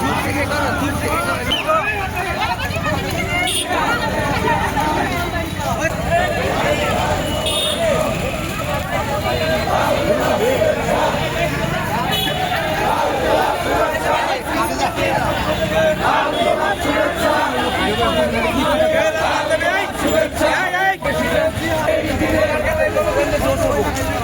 দূর থেকে করো দূর থেকে করো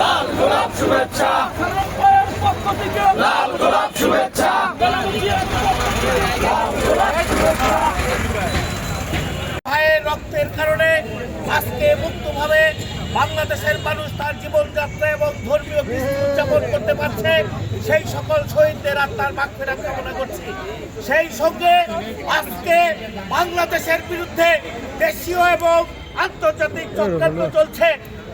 লাল গোলাপ শুভেচ্ছা লাল গোলাপ শুভেচ্ছা ভাইয়ের রক্তের কারণে আজকে মুক্তভাবে বাংলাদেশের মানুষ তার জীবনযাত্রা এবং ধর্মীয় উদযাপন করতে পারছে, সেই সকল শহীদদের আত্মার মাগফিরাত কামনা করছি। সেই সঙ্গে আজকে বাংলাদেশের বিরুদ্ধে দেশীয় এবং আন্তর্জাতিক চক্রান্ত চলছে।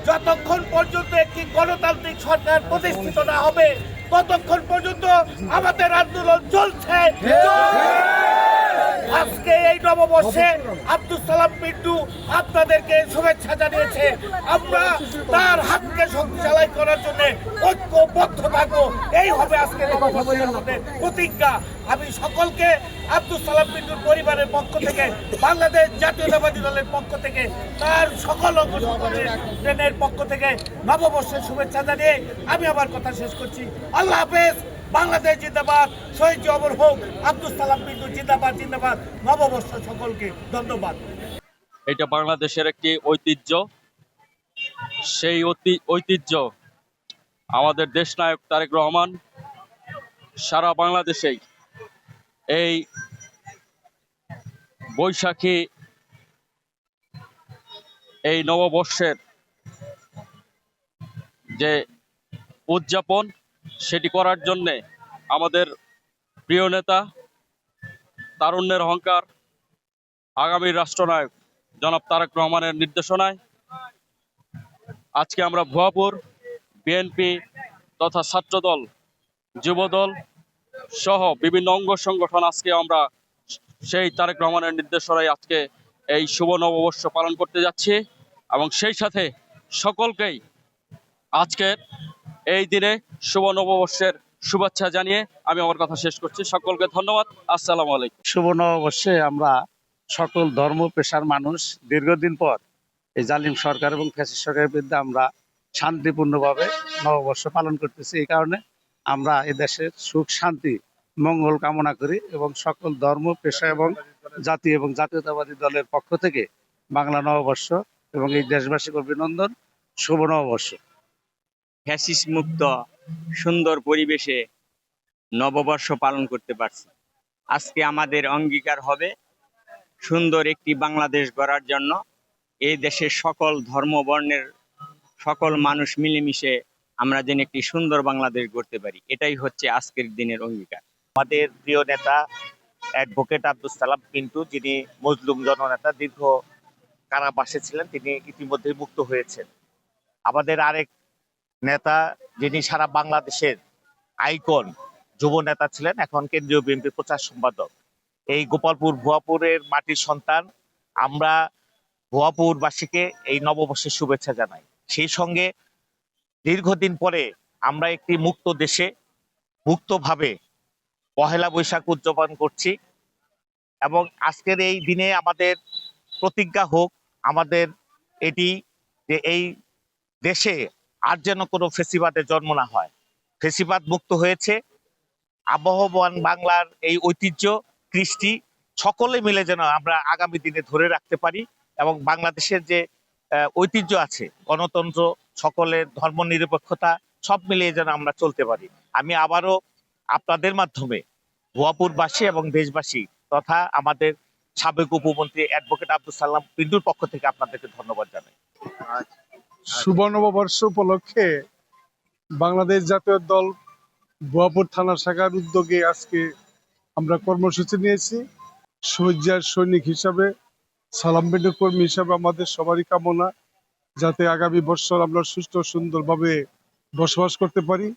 যতক্ষণ পর্যন্ত একটি গণতান্ত্রিক সরকার প্রতিষ্ঠিত না হবে, ততক্ষণ পর্যন্ত আমাদের আন্দোলন চলছে। আজকে এই নববর্ষে আব্দুল সালাম পিন্টু আপনাদেরকে শুভেচ্ছা জানিয়েছে। আমরা তার হাতকে শক্তিশালী করার জন্য ঐক্যবদ্ধ থাকব। এই হবে আজকে প্রতিজ্ঞা। আমি সকলকে আব্দুল সালাম পিন্টুর পরিবারের পক্ষ থেকে, বাংলাদেশ জাতীয়তাবাদী দলের পক্ষ থেকে, তার সকল অঙ্গ সংগঠনের পক্ষ থেকে নববর্ষের শুভেচ্ছা জানিয়ে আমি আমার কথা শেষ করছি। আল্লাহ হাফেজ। বাংলাদেশ জিন্দাবাদ, শহীদ অমর হোক আব্দুল সালাম বিন্দু জিন্দাবাদ জিন্দাবাদ। নববর্ষ সকলকে ধন্যবাদ। এটা বাংলাদেশের একটি ঐতিহ্য। সেই ঐতি- ঐতিহ্য আমাদের দেশনায়ক তারেক রহমান সারা বাংলাদেশেই এই বৈশাখী এই নববর্ষের যে উদযাপন সেটি করার জন্যে আমাদের প্রিয় নেতা, তারুণ্যের অহংকার আগামী রাষ্ট্রনায়ক জনাব তারেক রহমানের নির্দেশনায় আজকে আমরা ভুয়াপুর বিএনপি তথা ছাত্রদল, যুবদল সহ বিভিন্ন অঙ্গ সংগঠন আজকে আমরা সেই তারেক রহমানের নির্দেশনায় আজকে এই শুভ নববর্ষ পালন করতে যাচ্ছি এবং সেই সাথে সকলকেই আজকের এই দিনে শুভ নববর্ষের শুভেচ্ছা জানিয়ে আমি আমার কথা শেষ করছি। সকলকে ধন্যবাদ। আসসালামু আলাইকুম। শুভ নববর্ষে আমরা সকল ধর্ম, পেশার মানুষ দীর্ঘদিন পর এই জালিম সরকার এবং ফ্যাসিস্ট সরকারের বিরুদ্ধে আমরা শান্তিপূর্ণভাবে নববর্ষ পালন করতেছি। এই কারণে আমরা এই দেশের সুখ, শান্তি, মঙ্গল কামনা করি এবং সকল ধর্ম, পেশা এবং জাতি এবং জাতীয়তাবাদী দলের পক্ষ থেকে বাংলা নববর্ষ এবং এই দেশবাসীকে অভিনন্দন। শুভ নববর্ষ। ফ্যাসিস মুক্ত সুন্দর পরিবেশে নববর্ষ পালন করতে পারছি। আজকে আমাদের অঙ্গীকার হবে সুন্দর একটি বাংলাদেশ গড়ার জন্য। এই দেশের সকল ধর্ম বর্ণের সকল মানুষ মিলেমিশে আমরা যেন একটি সুন্দর বাংলাদেশ গড়তে পারি। এটাই হচ্ছে আজকের দিনের অঙ্গীকার। আমাদের প্রিয় নেতা, অ্যাডভোকেট আব্দুল সালাম পিন্টু, যিনি মজলুম জননেতা, দীর্ঘ কারাবাসে ছিলেন, তিনি ইতিমধ্যে মুক্ত হয়েছেন। আমাদের আরেক নেতা যিনি সারা বাংলাদেশের আইকন যুব নেতা ছিলেন, এখন কেন্দ্রীয় বিএনপি প্রচার সম্পাদক। এই গোপালপুর ভুয়াপুরের মাটির সন্তান, আমরা ভুয়াপুরবাসীকে এই নববর্ষের শুভেচ্ছা জানাই। সেই সঙ্গে দীর্ঘদিন পরে আমরা একটি মুক্ত দেশে মুক্তভাবে পহেলা বৈশাখ উদযাপন করছি এবং আজকের এই দিনে আমাদের প্রতিজ্ঞা হোক, আমাদের এটি যে এই দেশে আর যেন কোনো ফেসিবাদের জন্ম না হয়। ফেসিবাদ মুক্ত হয়েছে। আবহমান বাংলার এই ঐতিহ্য, কৃষ্টি সকলে মিলে যেন আমরা আগামী দিনে ধরে রাখতে পারি এবং বাংলাদেশের যে ঐতিহ্য আছে, গণতন্ত্র, সকলের ধর্মনিরপেক্ষতা সব মিলিয়ে যেন আমরা চলতে পারি। আমি আবারও আপনাদের মাধ্যমে ভুয়াপুরবাসী এবং দেশবাসী তথা আমাদের সাবেক উপমন্ত্রী অ্যাডভোকেট আব্দুল সালাম পিন্টুর পক্ষ থেকে আপনাদেরকে ধন্যবাদ জানাই। শুভ নববর্ষ উপলক্ষে বাংলাদেশ জাতীয় দল বোয়াপুর থানা শাখার উদ্যোগে আজকে আমরা কর্মসূচি নিয়েছি। শহীদার সৈনিক হিসাবে, সালাম বেডু কর্মী হিসাবে আমাদের সবারই কামনা, যাতে আগামী বছর আমরা সুস্থ সুন্দরভাবে বসবাস করতে পারি।